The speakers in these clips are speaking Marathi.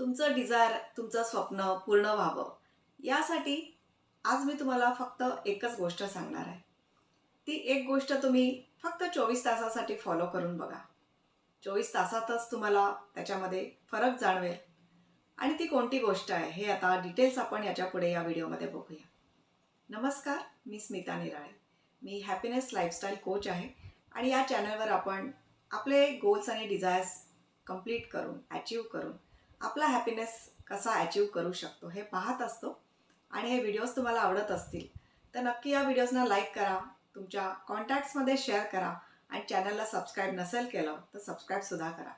तुमचं डिझायर तुमचं स्वप्न पूर्ण व्हावं. यासाठी आज मी तुम्हाला फक्त एकच गोष्ट सांगणार आहे. ती एक गोष्ट तुम्ही फक्त चोवीस तासासाठी फॉलो करून बघा. चोवीस तासातच तुम्हाला त्याच्यामध्ये फरक जाणवेल. आणि ती कोणती गोष्ट आहे हे आता डिटेल्स आपण याच्यापुढे या व्हिडिओमध्ये बघूया. नमस्कार मी स्मिता निराळे. मी हॅपीनेस लाईफस्टाईल कोच आहे आणि या चॅनलवर आपण आपले गोल्स आणि डिझायर्स कंप्लीट करून अचीव करून आपला हॅपीनेस कसा अचीव करू शकतो हे पाहत असतो. आणि हे व्हिडिओज तुम्हाला आवडत असतील तर नक्की या व्हिडिओजना लाईक करा तुमच्या कॉन्टॅक्ट्समध्ये शेअर करा आणि चॅनलला सबस्क्राईब नसेल केलं तर सबस्क्राईबसुद्धा करा.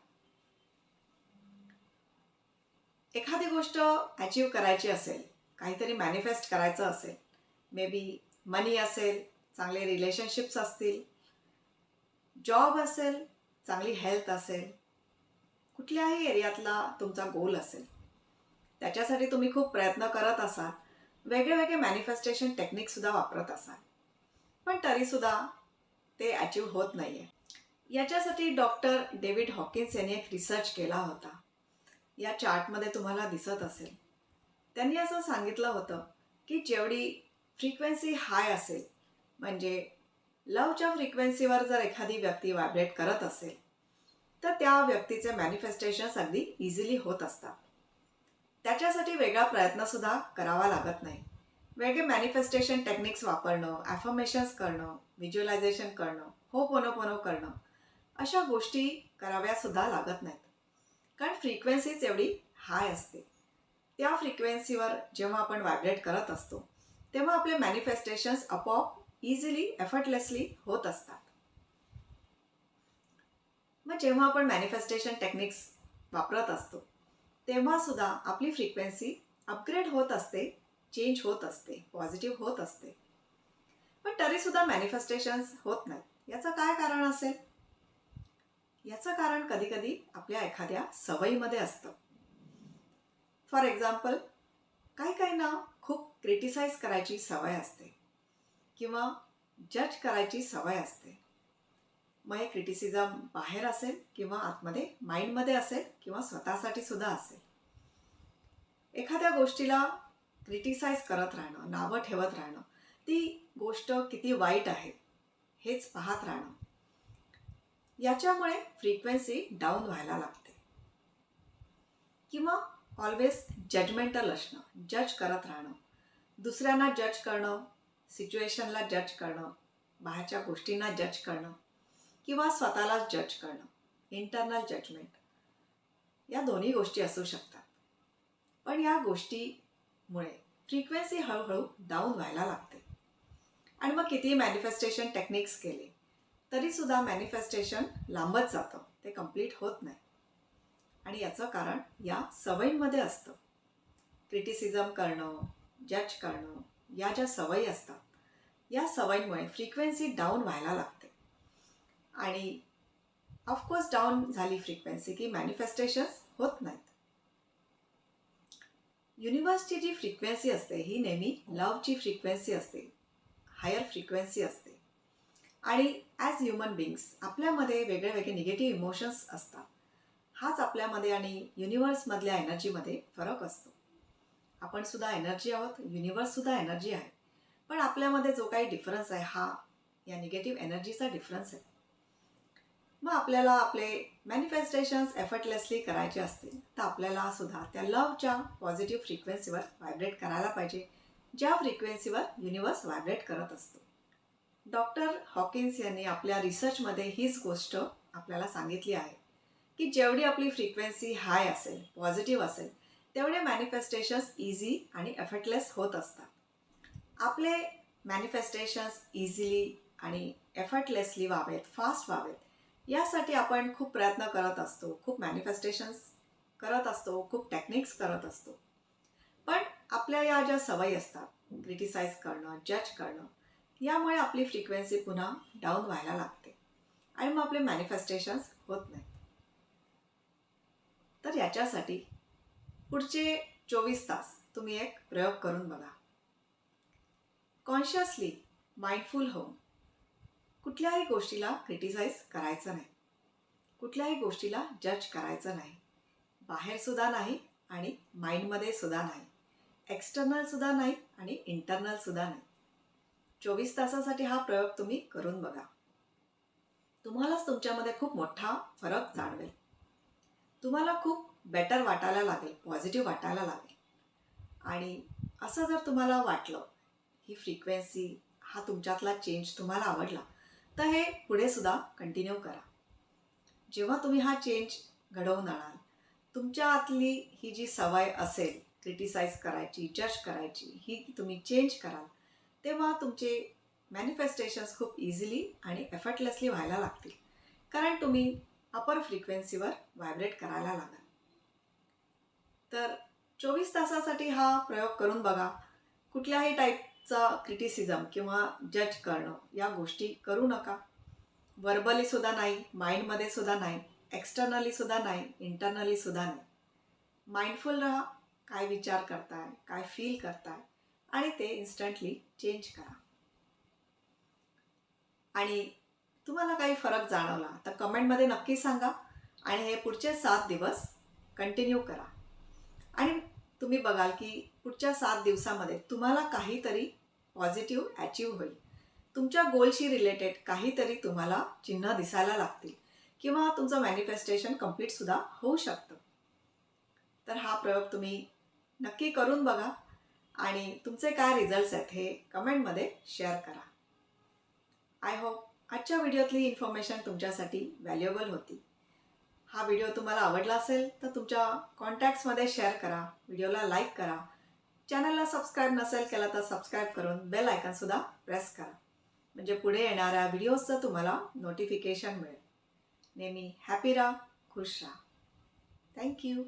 एखादी गोष्ट अचीव करायची असेल काहीतरी मॅनिफेस्ट करायचं असेल मे बी मनी असेल चांगले रिलेशनशिप्स असतील जॉब असेल चांगली हेल्थ असेल कुठल्याही एरियातला तुमचा गोल असेल. त्याच्यासाठी तुम्ही खूप प्रयत्न करत असाल. वेगळे वेगळे मॅनिफेस्टेशन टेक्निकसुद्धा वापरत असाल. पण तरीसुद्धा ते अचीव होत नाही आहे याच्यासाठी डॉक्टर डेव्हिड हॉकिन्स यांनी एक रिसर्च केला होता. या चार्टमध्ये तुम्हाला दिसत असेल. त्यांनी असं सांगितलं होतं की जेवढी फ्रिक्वेन्सी हाय असेल म्हणजे लवच्या फ्रिक्वेन्सीवर जर एखादी व्यक्ती व्हायब्रेट करत असेल तर त्या व्यक्तीचे मॅनिफेस्टेशन्स अगदी इझिली होत असतात. त्याच्यासाठी वेगळा प्रयत्नसुद्धा करावा लागत नाही. वेगळे मॅनिफेस्टेशन टेक्निक्स वापरणं ॲफर्मेशन्स करणं व्हिज्युअलायझेशन करणं हो पोनो पोनो करणं अशा गोष्टी कराव्यासुद्धा लागत नाहीत. कारण फ्रिक्वेन्सीच एवढी हाय असते. त्या फ्रिक्वेन्सीवर जेव्हा आपण व्हायब्रेट करत असतो तेव्हा आपले मॅनिफेस्टेशन्स आपोआप इझिली एफर्टलेसली होत असतात. मग जेव्हा आपण मॅनिफेस्टेशन टेक्निक्स वापरत असतो तेव्हा सुद्धा आपली फ्रिक्वेन्सी अपग्रेड होत असते चेंज होत असते पॉझिटिव्ह होत असते. पण तरीसुद्धा मॅनिफेस्टेशन्स होत नाहीत. याचं काय कारण असेल? याचं कारण कधीकधी आपल्या एखाद्या सवयीमध्ये असतं. फॉर एक्झाम्पल काही काही ना खूप क्रिटिसाइज करायची सवय असते किंवा जज करायची सवय असते. मग हे क्रिटिसिझम बाहेर असेल किंवा आतमध्ये माइंडमध्ये असेल किंवा स्वतःसाठी सुद्धा असेल. एखाद्या गोष्टीला क्रिटिसाइज करत राहणं नावं ठेवत राहणं ती गोष्ट किती वाईट आहे हेच पाहत राहणं. याच्यामुळे फ्रिक्वेन्सी डाऊन व्हायला लागते. किंवा ऑलवेज जजमेंटल असणं जज करत राहणं. दुसऱ्यांना जज करणं सिच्युएशनला जज करणं बाहेरच्या गोष्टींना जज करणं. किंवा स्वतःलाच जज करणं इंटरनल जजमेंट या दोन्ही गोष्टी असू शकतात. पण या गोष्टीमुळे फ्रिक्वेन्सी हळूहळू डाऊन व्हायला लागते. आणि मग किती मॅनिफेस्टेशन टेक्निक्स केले तरीसुद्धा मॅनिफेस्टेशन लांबत जातं. ते कंप्लीट होत नाही. आणि याचं कारण या सवयींमध्ये असतं. क्रिटिसिझम करणं जज करणं या ज्या सवयी असतात या सवयींमुळे फ्रिक्वेन्सी डाऊन व्हायला लागते. आणि ऑफकोर्स डाऊन झाली फ्रिक्वेन्सी की मॅनिफेस्टेशन्स होत नाहीत. युनिवर्सची जी फ्रिक्वेन्सी असते ही नेहमी लवची फ्रिक्वेन्सी असते हायर फ्रिक्वेन्सी असते. आणि ॲज ह्युमन बिंग्स आपल्यामध्ये वेगळे वेगळे निगेटिव्ह इमोशन्स असतात. हाच आपल्यामध्ये आणि युनिवर्समधल्या एनर्जीमध्ये फरक असतो. आपण सुद्धा एनर्जी आहोत युनिवर्ससुद्धा एनर्जी आहे. पण आपल्यामध्ये जो काही डिफरन्स आहे हा या निगेटिव्ह एनर्जीचा डिफरन्स आहे. मग आपल्याला आपले मॅनिफेस्टेशन्स एफर्टलेसली करायचे असतील तर आपल्याला सुद्धा त्या लवच्या पॉझिटिव्ह फ्रिक्वेन्सीवर व्हायब्रेट करायला पाहिजे ज्या फ्रिक्वेन्सीवर युनिवर्स व्हायब्रेट करत असतो. डॉक्टर हॉकिन्स यांनी आपल्या रिसर्चमध्ये हीच गोष्ट आपल्याला सांगितली आहे की जेवढी आपली फ्रिक्वेन्सी हाय असेल पॉझिटिव्ह असेल तेवढे मॅनिफेस्टेशन्स इझी आणि एफर्टलेस होत असतात. आपले मॅनिफेस्टेशन्स इझिली आणि एफर्टलेसली व्हावेत फास्ट व्हावेत यासाठी आपण खूप प्रयत्न करत असतो. खूप मॅनिफेस्टेशन्स करत असतो. खूप टेक्निक्स करत असतो. पण आपल्या या ज्या सवयी असतात क्रिटिसाइज करणं जज करणं यामुळे आपली फ्रिक्वेन्सी पुन्हा डाऊन व्हायला लागते. आणि मग आपले मॅनिफेस्टेशन्स होत नाही. तर याच्यासाठी पुढचे चोवीस तास तुम्ही एक प्रयोग करून बघा. कॉन्शियसली माइंडफुल होऊन कुठल्याही गोष्टीला क्रिटिसाइज करायचं नाही. कुठल्याही गोष्टीला जज करायचं नाही. बाहेरसुद्धा नाही आणि माइंडमध्ये सुद्धा नाही. एक्सटर्नल सुद्धा नाही आणि इंटरनल सुद्धा नाही. चोवीस तासासाठी हा प्रयोग तुम्ही करून बघा. तुम्हालाच तुमच्यामध्ये खूप मोठा फरक जाणवेल. तुम्हाला खूप बेटर वाटायला लागेल पॉझिटिव्ह वाटायला लागेल. आणि असं जर तुम्हाला वाटलं ही फ्रिक्वेन्सी हा तुमच्यातला चेंज तुम्हाला आवडला तर हे पुढे सुद्धा कंटिन्यू करा. जेव्हा तुम्ही हा चेंज घडवून आणाल तुमच्या आतली ही जी सवय असेल क्रिटिसाइज करायची जज करायची ही तुम्ही चेंज कराल तेव्हा तुमचे मॅनिफेस्टेशन्स खूप इझिली आणि एफर्टलेसली व्हायला लागतील. कारण तुम्ही अपर फ्रिक्वेन्सीवर व्हायब्रेट करायला लागाल तर चोवीस तासासाठी हा प्रयोग करून बघा. कुठल्याही टाईप चा क्रिटिसिझम किंवा जज करणं या गोष्टी करू नका. वर्बली सुद्धा नाही माइंडमध्ये सुद्धा नाही एक्सटर्नली सुद्धा नाही इंटरनली सुद्धा नाही. माइंडफुल राहा काय विचार करताय काय फील करताय आणि ते इन्स्टंटली चेंज करा. आणि तुम्हाला काही फरक जाणवला तर कमेंटमध्ये नक्की सांगा आणि हे पुढचे सात दिवस कंटिन्यू करा. आणि तुम्ही बघाल की पुढच्या सात दिवसामध्ये तुम्हाला काहीतरी पॉझिटिव्ह अचीव होईल. तुमच्या गोलशी रिलेटेड काहीतरी तुम्हाला चिन्ह दिसायला लागतील किंवा तुमचं मॅनिफेस्टेशन कम्प्लीटसुद्धा होऊ शकतं. तर हा प्रयोग तुम्ही नक्की करून बघा आणि तुमचे काय रिझल्ट्स आहेत हे कमेंटमध्ये शेअर करा. आय होप आजच्या व्हिडिओतली इन्फॉर्मेशन तुमच्यासाठी व्हॅल्युएबल होती. हा व्हिडिओ तुम्हाला आवडला असेल तर तुमच्या कॉन्टॅक्ट्समध्ये शेअर करा व्हिडिओला लाईक करा. चॅनलला सबस्क्राईब नसेल केला तर सबस्क्राईब करून बेल आयकनसुद्धा प्रेस करा. म्हणजे पुढे येणाऱ्या व्हिडिओजचं तुम्हाला नोटिफिकेशन मिळेल. नेहमी हॅपी राहा खुश राहा. थँक्यू